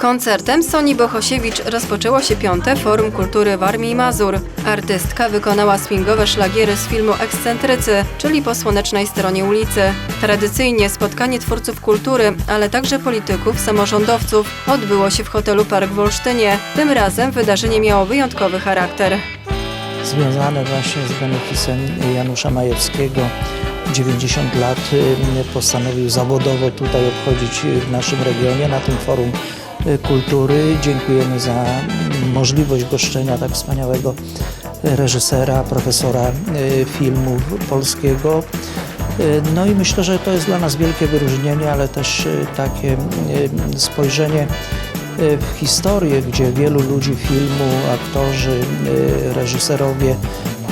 Koncertem Soni Bohosiewicz rozpoczęło się piąte Forum Kultury w Armii Mazur. Artystka wykonała swingowe szlagiery z filmu Ekscentrycy, czyli po słonecznej stronie ulicy. Tradycyjnie spotkanie twórców kultury, ale także polityków, samorządowców odbyło się w hotelu Park w Olsztynie. Tym razem wydarzenie miało wyjątkowy charakter. związane właśnie z beneficem Janusza Majewskiego. 90 lat y, postanowił zawodowo tutaj obchodzić y, w naszym regionie na tym forum kultury. Dziękujemy za możliwość goszczenia tak wspaniałego y, reżysera, profesora y, filmu polskiego. Y, No i myślę, że to jest dla nas wielkie wyróżnienie, ale też y, takie y, spojrzenie y, w historię, gdzie wielu ludzi filmu, aktorzy, y, reżyserowie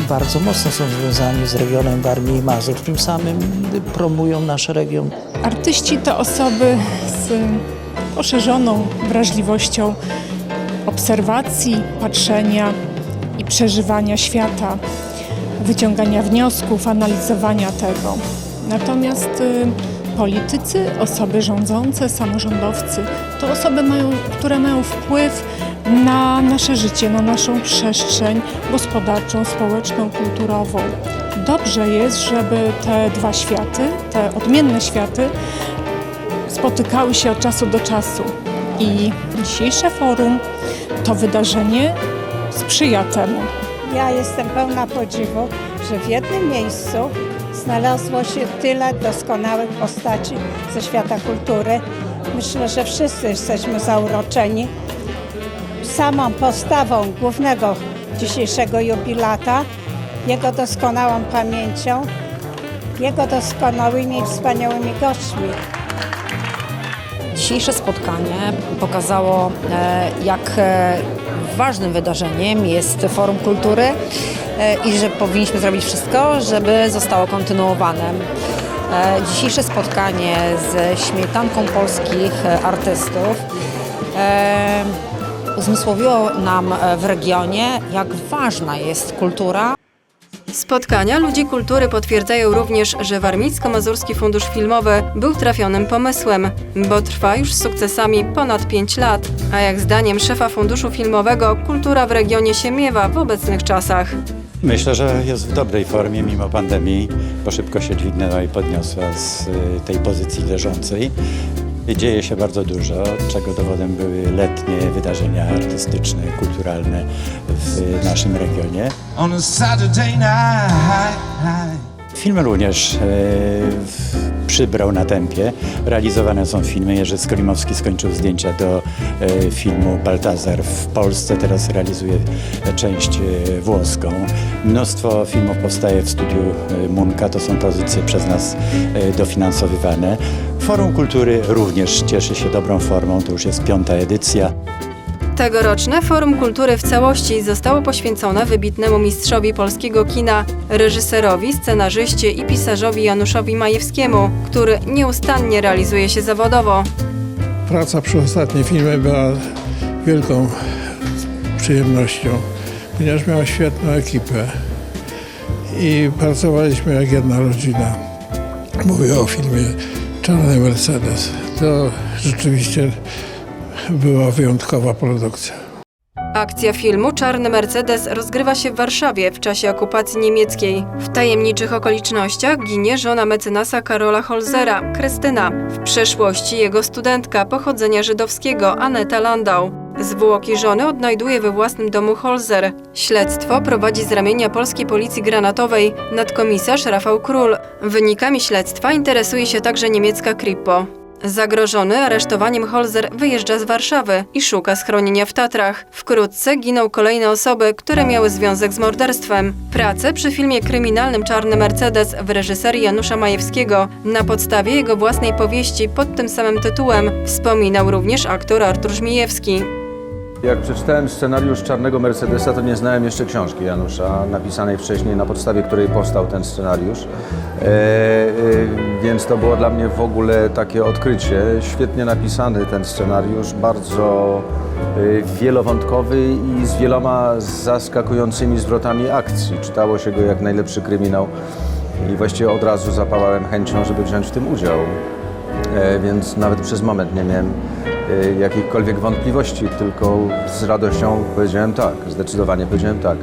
bardzo mocno są związani z regionem Warmii i Mazur. Tym samym y, promują nasz region. Artyści to osoby z poszerzoną wrażliwością obserwacji, patrzenia i przeżywania świata, wyciągania wniosków, analizowania tego. Natomiast y, politycy, osoby rządzące, samorządowcy to osoby, mają, które mają wpływ na nasze życie, na naszą przestrzeń gospodarczą, społeczną, kulturową. Dobrze jest, żeby te dwa światy, te odmienne światy, spotykały się od czasu do czasu. I dzisiejsze forum, to wydarzenie sprzyja temu. Ja jestem pełna podziwu, że w jednym miejscu znalazło się tyle doskonałych postaci ze świata kultury. Myślę, że wszyscy jesteśmy zauroczeni samą postawą głównego dzisiejszego jubilata, jego doskonałą pamięcią, jego doskonałymi wspaniałymi gośćmi. Dzisiejsze spotkanie pokazało, e, jak e, ważnym wydarzeniem jest Forum Kultury e, i że powinniśmy zrobić wszystko, żeby zostało kontynuowane. Dzisiejsze spotkanie ze śmietanką polskich artystów uzmysłowiło nam w regionie, jak ważna jest kultura Spotkania ludzi kultury potwierdzają również, że Warmińsko-Mazurski Fundusz Filmowy był trafionym pomysłem, bo trwa już z sukcesami ponad 5 lat. A jak zdaniem szefa Funduszu Filmowego, kultura w regionie się miewa w obecnych czasach. Myślę, że jest w dobrej formie mimo pandemii, bo szybko się dźwignęła i podniosła z y, tej pozycji leżącej. Dzieje się bardzo dużo, czego dowodem były letnie wydarzenia artystyczne, kulturalne w naszym regionie. Film również e, przybrał na tempie. Realizowane są filmy. Jerzy Skolimowski skończył zdjęcia do e, filmu Baltazar w Polsce. Teraz realizuje część e, włoską. Mnóstwo filmów powstaje w studiu e, Munka. To są pozycje przez nas e, dofinansowywane. Forum Kultury również cieszy się dobrą formą. To już jest piąta edycja. Tegoroczne Forum Kultury w całości zostało poświęcone wybitnemu mistrzowi polskiego kina, reżyserowi, scenarzyście i pisarzowi Januszowi Majewskiemu, który nieustannie realizuje się zawodowo. Praca przy ostatnim filmie była wielką przyjemnością, ponieważ miałem świetną ekipę i pracowaliśmy jak jedna rodzina. Mówię o filmie Czarny Mercedes. To rzeczywiście była wyjątkowa produkcja. Akcja filmu Czarny Mercedes rozgrywa się w Warszawie w czasie okupacji niemieckiej. W tajemniczych okolicznościach ginie żona mecenasa Karola Holzera, Krystyna. W przeszłości jego studentka pochodzenia żydowskiego, Aneta Landau. Zwłoki żony odnajduje we własnym domu Holzer. Śledztwo prowadzi z ramienia polskiej policji granatowej nadkomisarz Rafał Król. Wynikami śledztwa interesuje się także niemiecka Kripo. Zagrożony aresztowaniem Holzer wyjeżdża z Warszawy i szuka schronienia w Tatrach. Wkrótce giną kolejne osoby, które miały związek z morderstwem. Pracę przy filmie kryminalnym Czarny Mercedes w reżyserii Janusza Majewskiego na podstawie jego własnej powieści pod tym samym tytułem wspominał również aktor Artur Żmijewski. Jak przeczytałem scenariusz Czarnego Mercedesa, to nie znałem jeszcze książki Janusza, napisanej wcześniej, na podstawie której powstał ten scenariusz. E, e, więc to było dla mnie w ogóle takie odkrycie. Świetnie napisany ten scenariusz, bardzo e, wielowątkowy i z wieloma zaskakującymi zwrotami akcji. Czytało się go jak najlepszy kryminał i właściwie od razu zapałałem chęcią, żeby wziąć w tym udział. E, więc nawet przez moment nie miałem jakichkolwiek wątpliwości, tylko z radością powiedziałem tak, zdecydowanie powiedziałem tak.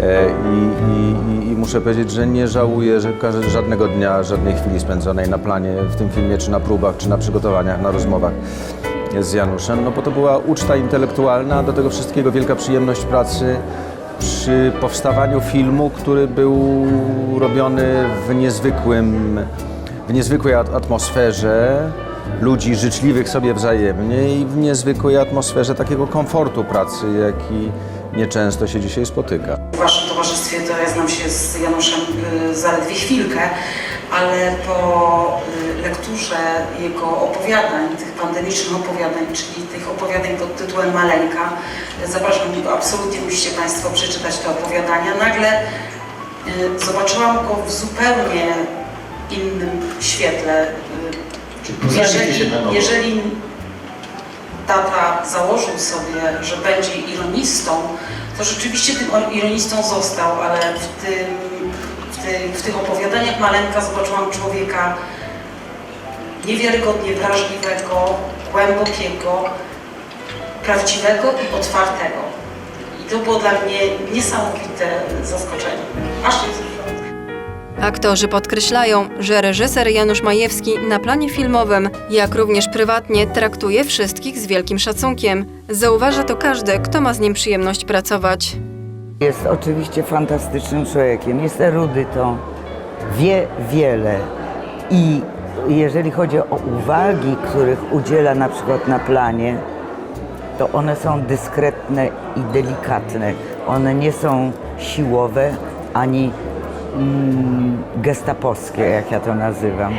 E, I, i, i, muszę powiedzieć, że nie żałuję że żadnego dnia, żadnej chwili spędzonej na planie w tym filmie, czy na próbach, czy na przygotowaniach, na rozmowach z Januszem, no bo to była uczta intelektualna, do tego wszystkiego wielka przyjemność pracy przy powstawaniu filmu, który był robiony w niezwykłym, w niezwykłej at- atmosferze ludzi życzliwych sobie wzajemnie i w niezwykłej atmosferze takiego komfortu pracy, jaki nieczęsto się dzisiaj spotyka. W Waszym towarzystwie to ja znam się z Januszem y, zaledwie chwilkę, ale po y, lekturze jego opowiadań, tych pandemicznych opowiadań, czyli tych opowiadań pod tytułem Maleńka, zapraszam, absolutnie musicie Państwo przeczytać te opowiadania. Nagle y, zobaczyłam go w zupełnie innym świetle. Jeżeli, jeżeli tata założył sobie, że będzie ironistą, to rzeczywiście tym ironistą został, ale w, tym, w, tym, w tych opowiadaniach Maleńka zobaczyłam człowieka niewiarygodnie wrażliwego, głębokiego, prawdziwego i otwartego. I to było dla mnie niesamowite zaskoczenie. Aż wzruszone. Aktorzy podkreślają, że reżyser Janusz Majewski na planie filmowym, jak również prywatnie, traktuje wszystkich z wielkim szacunkiem. Zauważa to każdy, kto ma z nim przyjemność pracować. Jest oczywiście fantastycznym człowiekiem, jest erudytą, wie wiele i jeżeli chodzi o uwagi, których udziela na przykład na planie, to one są dyskretne i delikatne. One nie są siłowe ani gestapowskie, jak ja to nazywam,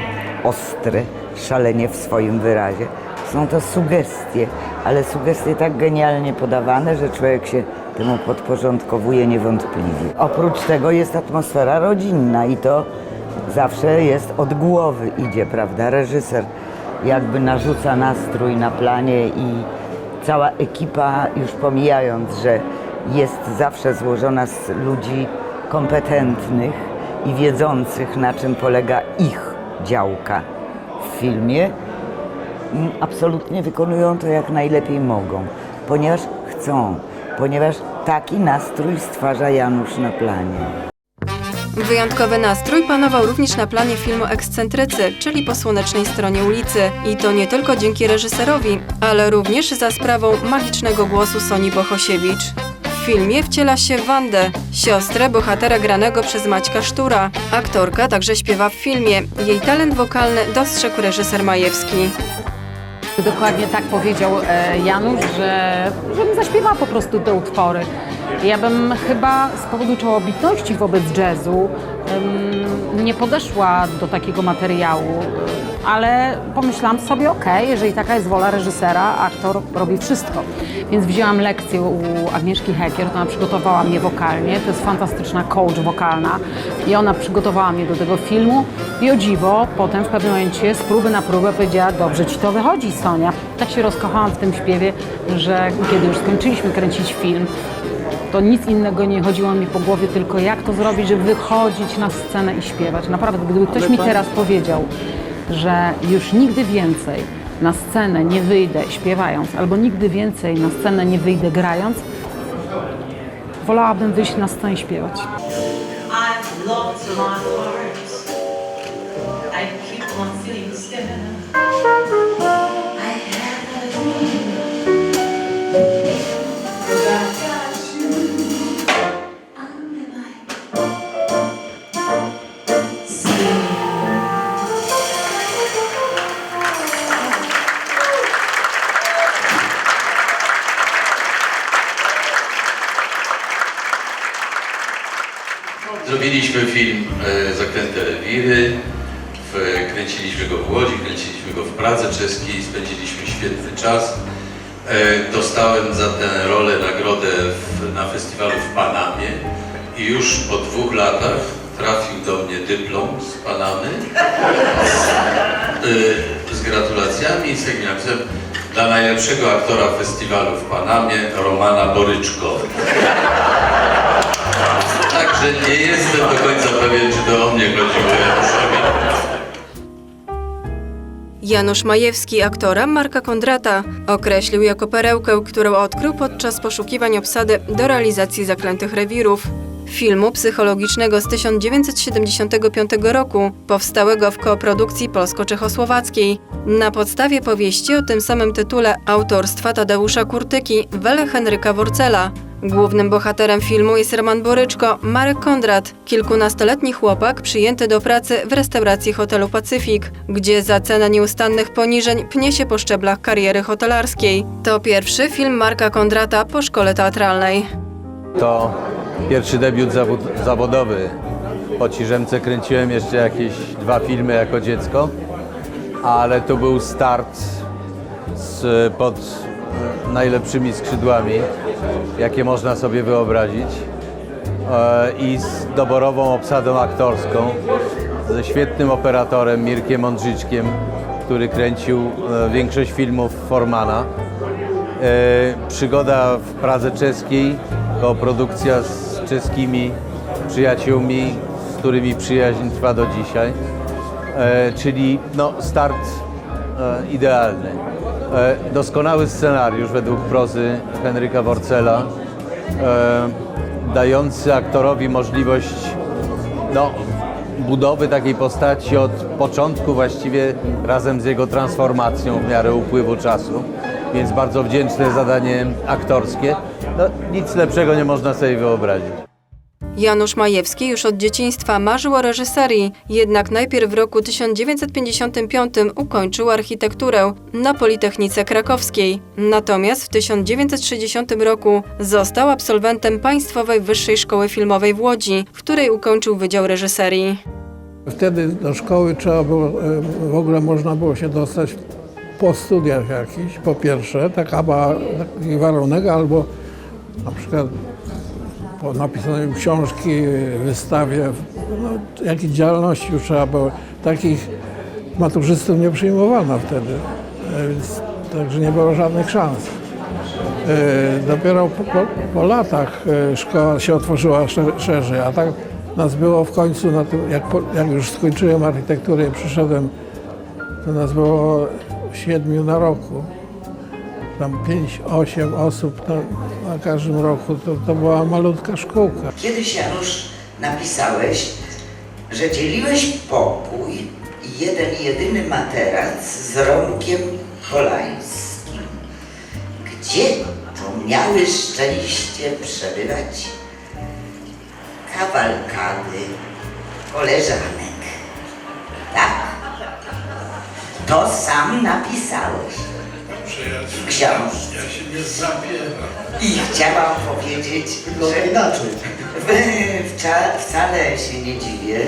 ostre, szalenie w swoim wyrazie. Są to sugestie, ale sugestie tak genialnie podawane, że człowiek się temu podporządkowuje niewątpliwie. Oprócz tego jest atmosfera rodzinna i to zawsze jest od głowy idzie, prawda? Reżyser jakby narzuca nastrój na planie i cała ekipa, już pomijając, że jest zawsze złożona z ludzi kompetentnych i wiedzących, na czym polega ich działka w filmie, absolutnie wykonują to jak najlepiej mogą, ponieważ chcą, ponieważ taki nastrój stwarza Janusz na planie. Wyjątkowy nastrój panował również na planie filmu Ekscentrycy, czyli po słonecznej stronie ulicy. I to nie tylko dzięki reżyserowi, ale również za sprawą magicznego głosu Soni Bohosiewicz. Filmie wciela się Wandę, siostrę bohatera granego przez Maćka Sztura. Aktorka także śpiewa w filmie. Jej talent wokalny dostrzegł reżyser Majewski. Dokładnie tak powiedział e, Janusz, że żebym zaśpiewała po prostu te utwory. Ja bym chyba z powodu czołobitności wobec jazzu nie podeszła do takiego materiału, ale pomyślałam sobie, okej, jeżeli taka jest wola reżysera, aktor robi wszystko. Więc wzięłam lekcję u Agnieszki Hekier, ona przygotowała mnie wokalnie, to jest fantastyczna coach wokalna i ona przygotowała mnie do tego filmu i o dziwo, potem w pewnym momencie z próby na próbę powiedziała, dobrze ci to wychodzi Sonia. Tak się rozkochałam w tym śpiewie, że kiedy już skończyliśmy kręcić film, to nic innego nie chodziło mi po głowie, tylko jak to zrobić, żeby wychodzić na scenę i śpiewać. Naprawdę, gdyby ktoś mi teraz powiedział, że już nigdy więcej na scenę nie wyjdę śpiewając, albo nigdy więcej na scenę nie wyjdę grając, wolałabym wyjść na scenę i śpiewać. I've lost my heart. I keep on feeling scared. E, Zaklęte Rewiry, w, kręciliśmy go w Łodzi, kręciliśmy go w Pradze czeskiej, spędziliśmy świetny czas. E, dostałem za tę rolę nagrodę w, na festiwalu w Panamie i już po dwóch latach trafił do mnie dyplom z Panamy z, e, z gratulacjami i napisem dla najlepszego aktora festiwalu w Panamie Romana Boryczko. Także nie jestem do końca pewien, czy to o mnie chodziło. Janusz Majewski aktora Marka Kondrata określił jako perełkę, którą odkrył podczas poszukiwań obsady do realizacji Zaklętych Rewirów. Filmu psychologicznego z 1975 roku, powstałego w koprodukcji polsko-czechosłowackiej, na podstawie powieści o tym samym tytule autorstwa Tadeusza Kurtyki, Wele Henryka Worcela. Głównym bohaterem filmu jest Roman Boryczko, Marek Kondrat, kilkunastoletni chłopak przyjęty do pracy w restauracji hotelu Pacyfik, gdzie za cenę nieustannych poniżeń pnie się po szczeblach kariery hotelarskiej. To pierwszy film Marka Kondrata po szkole teatralnej. To pierwszy debiut zawodowy. Po Ciżemce kręciłem jeszcze jakieś dwa filmy jako dziecko, ale to był start z, pod najlepszymi skrzydłami, jakie można sobie wyobrazić e, i z doborową obsadą aktorską, ze świetnym operatorem Mirkiem Mądrzyczkiem, który kręcił e, większość filmów Formana. E, przygoda w Pradze czeskiej, koprodukcja z czeskimi przyjaciółmi, z którymi przyjaźń trwa do dzisiaj. Czyli no, start idealny. E, doskonały scenariusz według prozy Henryka Worcela, e, dający aktorowi możliwość no, budowy takiej postaci od początku właściwie razem z jego transformacją w miarę upływu czasu. Więc bardzo wdzięczne zadanie aktorskie. No, nic lepszego nie można sobie wyobrazić. Janusz Majewski już od dzieciństwa marzył o reżyserii, jednak najpierw w roku 1955 ukończył architekturę na Politechnice Krakowskiej. Natomiast w 1960 roku został absolwentem Państwowej Wyższej Szkoły Filmowej w Łodzi, w której ukończył Wydział Reżyserii. Wtedy do szkoły trzeba było, e, w ogóle można było się dostać po studiach jakichś, po pierwsze, taka była, taki warunek, albo na przykład po napisaniu książki, wystawie, no, jakiejś działalności już trzeba było. Takich maturzystów nie przyjmowano wtedy, e, więc, także nie było żadnych szans. E, Dopiero po, po, po latach e, szkoła się otworzyła sze- szerzej, a tak nas było w końcu, na tym, jak, jak już skończyłem architekturę i przyszedłem, to nas było siedmiu na roku. Tam pięć, osiem osób na, na każdym roku. To, to była malutka szkółka. Kiedyś, Janusz, napisałeś, że dzieliłeś pokój i jeden jedyny materac z Romkiem Polańskim. Gdzie to miały szczęście przebywać kawalkady koleżanek? Tak? To sam napisałeś w książce. Ja się nie zapieram. I chciałam powiedzieć, że inaczej. Wca, wcale się nie dziwię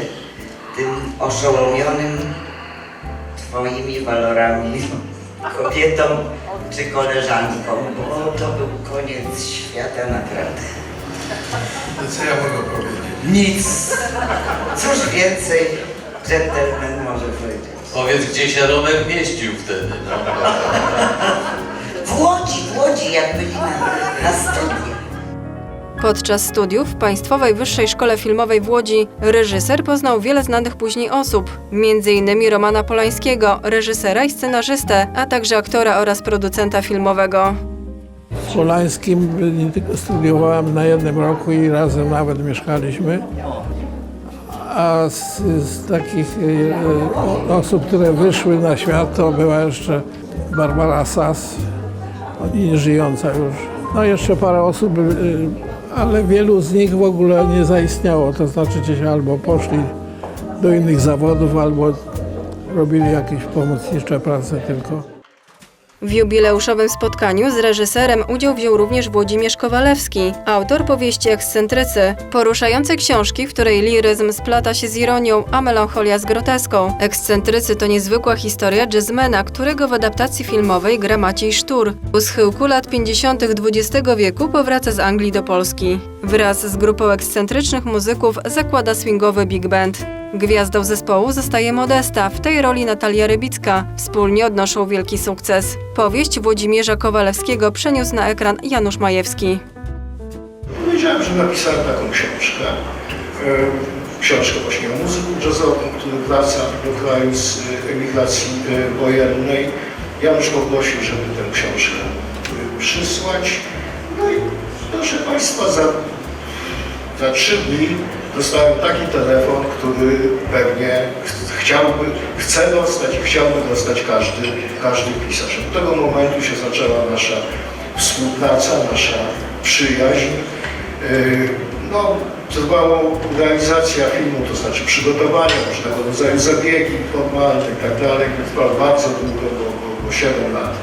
tym oszołomionym twoimi walorami kobietom czy koleżankom, bo to był koniec świata naprawdę. Co ja mogę powiedzieć? Nic. Cóż więcej dżentelmen może powiedzieć. Powiedz, gdzie się Romek mieścił wtedy. No. W Łodzi, w Łodzi, jak byli na, na studiach. Podczas studiów w Państwowej Wyższej Szkole Filmowej w Łodzi reżyser poznał wiele znanych później osób, m.in. Romana Polańskiego, reżysera i scenarzystę, a także aktora oraz producenta filmowego. W Polańskim nie tylko studiowałem na jednym roku i razem nawet mieszkaliśmy. A z, z takich e, o- osób, które wyszły na świat, to była jeszcze Barbara Sass, nie żyjąca już. No jeszcze parę osób, e, ale wielu z nich w ogóle nie zaistniało. To znaczy gdzieś albo poszli do innych zawodów, albo robili jakieś pomocnicze prace tylko. W jubileuszowym spotkaniu z reżyserem udział wziął również Włodzimierz Kowalewski, autor powieści Ekscentrycy, poruszającej książki, w której liryzm splata się z ironią, a melancholia z groteską. Ekscentrycy to niezwykła historia jazzmena, którego w adaptacji filmowej gra Maciej Sztur. U schyłku lat 50. XX wieku powraca z Anglii do Polski. Wraz z grupą ekscentrycznych muzyków zakłada swingowy big band. Gwiazdą zespołu zostaje Modesta, w tej roli Natalia Rybicka. Wspólnie odnoszą wielki sukces. Powieść Włodzimierza Kowalewskiego przeniósł na ekran Janusz Majewski. Wiedziałem, że napisałem taką książkę. E, książkę właśnie o muzyku jazzowym, który wraca do kraju z y, emigracji y, wojennej. Janusz poprosił, żeby tę książkę przysłać. No i proszę Państwa, za, za trzy dni dostałem taki telefon, który pewnie ch- chciałby, chce dostać i chciałby dostać każdy, każdy pisarz. Od tego momentu się zaczęła nasza współpraca, nasza przyjaźń. Yy, No, trwało realizacja filmu, to znaczy przygotowanie różnego rodzaju zabiegi formalne i tak. Trwało bardzo długo, bo, bo, bo 7 lat.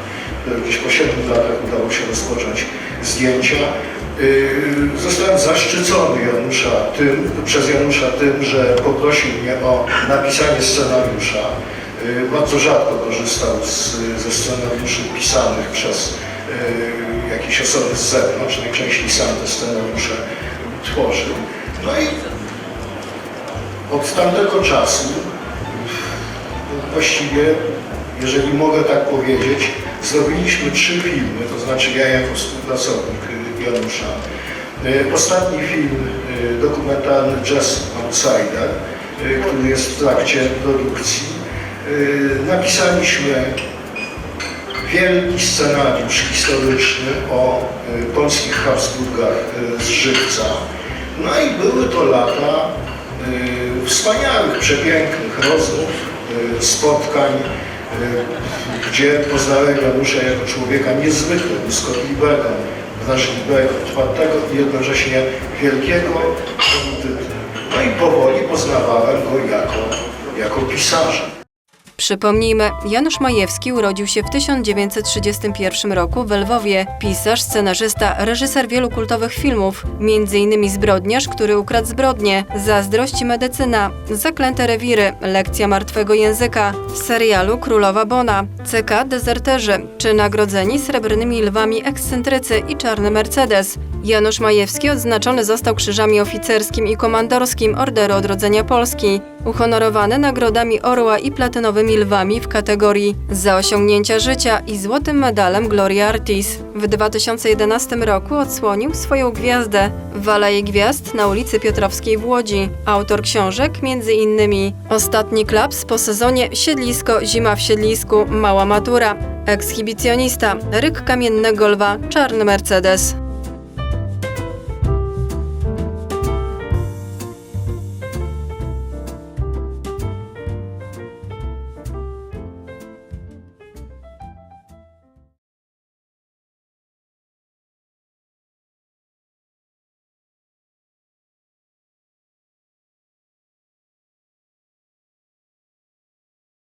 Gdzieś po 7 latach udało się rozpocząć zdjęcia. Yy, Zostałem zaszczycony Janusza tym, przez Janusza tym, że poprosił mnie o napisanie scenariusza. Yy, Bardzo rzadko korzystał z, ze scenariuszy pisanych przez yy, jakieś osoby z zewnątrz, najczęściej sam te scenariusze tworzył. No i od tamtego czasu właściwie, jeżeli mogę tak powiedzieć, zrobiliśmy trzy filmy, to znaczy ja jako współpracownik Janusza. Y, Ostatni film y, dokumentalny Jazz Outsider, y, który jest w trakcie produkcji. Napisaliśmy wielki scenariusz historyczny o polskich Habsburgach z Żywca. No i były to lata wspaniałych, przepięknych rozmów, spotkań, gdzie poznałem Janusza jako człowieka niezwykle błyskotliwego, wrażliwego, otwartego i jednocześnie wielkiego. No i powoli poznawałem go jako, jako pisarza. Przypomnijmy, Janusz Majewski urodził się w 1931 roku w Lwowie. Pisarz, scenarzysta, reżyser wielu kultowych filmów, m.in. Zbrodniarz, który ukradł zbrodnie, Zazdrość medycyna, Zaklęte rewiry, Lekcja martwego języka, serialu Królowa Bona, CK Dezerterzy, czy nagrodzeni srebrnymi lwami ekscentrycy i czarny Mercedes. Janusz Majewski odznaczony został krzyżami oficerskim i komandorskim Orderu Odrodzenia Polski, uhonorowany nagrodami Orła i platynowymi lwami w kategorii za osiągnięcia życia i złotym medalem Gloria Artis. W 2011 roku odsłonił swoją gwiazdę w Aleje Gwiazd na ulicy Piotrowskiej w Łodzi. Autor książek m.in. Ostatni klaps po sezonie Siedlisko, Zima w Siedlisku, Mała Matura, ekshibicjonista, Ryk Kamiennego Lwa, Czarny Mercedes.